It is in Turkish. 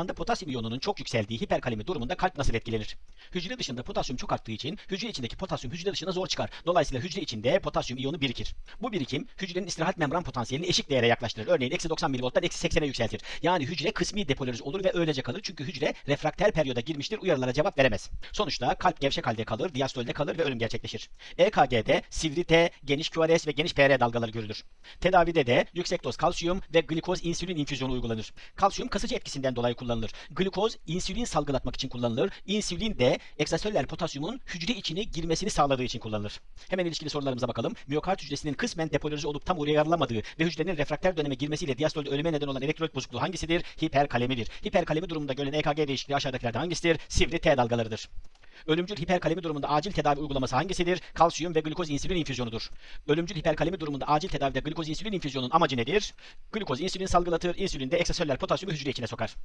Kanda potasyum iyonunun çok yükseldiği hiperkalemi durumunda kalp nasıl etkilenir? Hücre dışında potasyum çok arttığı için hücre içindeki potasyum hücre dışına zor çıkar. Dolayısıyla hücre içinde potasyum iyonu birikir. Bu birikim hücrenin istirahat membran potansiyelini eşik değere yaklaştırır. Örneğin eksi 90 milivolttan eksi 80'e yükseltir. Yani hücre kısmi depolarize olur ve öylece kalır. Çünkü hücre refrakter periyoda girmiştir uyarılara cevap veremez. Sonuçta kalp gevşek halde kalır, diastolde kalır ve ölüm gerçekleşir. EKG'de sivri T, geniş QRS ve geniş PR dalgaları görülür. Tedavide de yüksek doz kalsiyum ve glikoz insülin infüzyonu uygulanır. Kalsiyum kasıcı etkisinden dolayı kullanılır. Glikoz insülin salgılatmak için kullanılır. İnsülin de ekstraselüler potasyumun hücre içine girmesini sağladığı için kullanılır. Hemen ilişkili sorularımıza bakalım. Miyokard hücresinin kısmen depolarize olup tam uyarılamadığı ve hücrenin refrakter döneme girmesiyle diastolde ölüme neden olan elektrolit bozukluğu hangisidir? Hiperkalemidir. Hiperkalemi durumunda görülen EKG değişikliği aşağıdakilerden hangisidir? Sivri T dalgalarıdır. Ölümcül hiperkalemi durumunda acil tedavi uygulaması hangisidir? Kalsiyum ve glikoz insülin infüzyonudur. Ölümcül hiperkalemi durumunda acil tedavide glikoz insülin infüzyonun amacı nedir? Glikoz insülin salgılatır, insülin de ekstraselüler potasyumu hücre içine sokar.